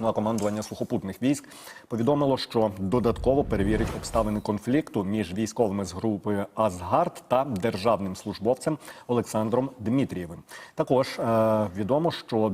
Ну, а командування сухопутних військ повідомило, що додатково перевірить обставини конфлікту між військовими з групи Асгард та державним службовцем Олександром Дмитрієвим. Також е, відомо, що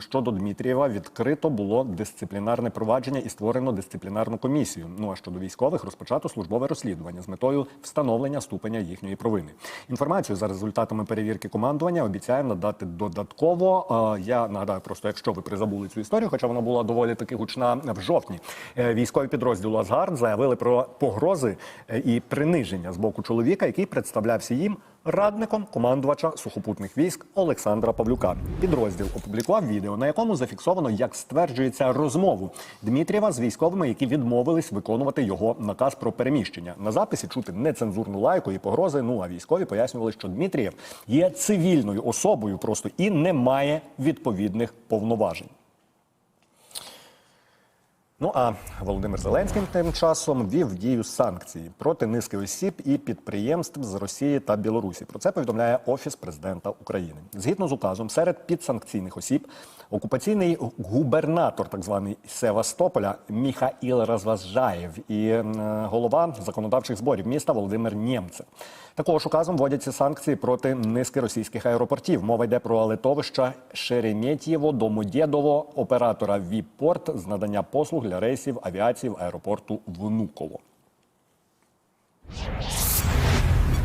щодо Дмитрієва відкрито було дисциплінарне провадження і створено дисциплінарну комісію. Ну а щодо військових розпочато службове розслідування з метою встановлення ступеня їхньої провини. Інформацію за результатами перевірки командування обіцяє надати додатково. Е, я нагадаю, просто якщо ви призабули цю історію, хоча вона була доволі таки гучна в жовтні. Е, Військові підрозділу Асгард заявили про погрози е, і приниження з боку чоловіка, який представлявся їм радником командувача сухопутних військ Олександра Павлюка. Підрозділ опублікував відео, на якому зафіксовано, як стверджується розмову Дмитрієва з військовими, які відмовились виконувати його наказ про переміщення. На записі чути нецензурну лайку і погрози. Ну а військові пояснювали, що Дмитрієв є цивільною особою просто і не має відповідних повноважень. Ну а Володимир Зеленський тим часом вів дію санкції проти низки осіб і підприємств з Росії та Білорусі. Про це повідомляє Офіс президента України. Згідно з указом, серед підсанкційних осіб окупаційний губернатор, так званий Севастополя, Міхаїл Розважаєв і е, голова законодавчих зборів міста Володимир Нємце. Також указом вводяться санкції проти низки російських аеропортів. Мова йде про литовища Шереметьєво, Домодєдово, оператора Віпорт з надання послуг рейсів авіації в аеропорту Внуково.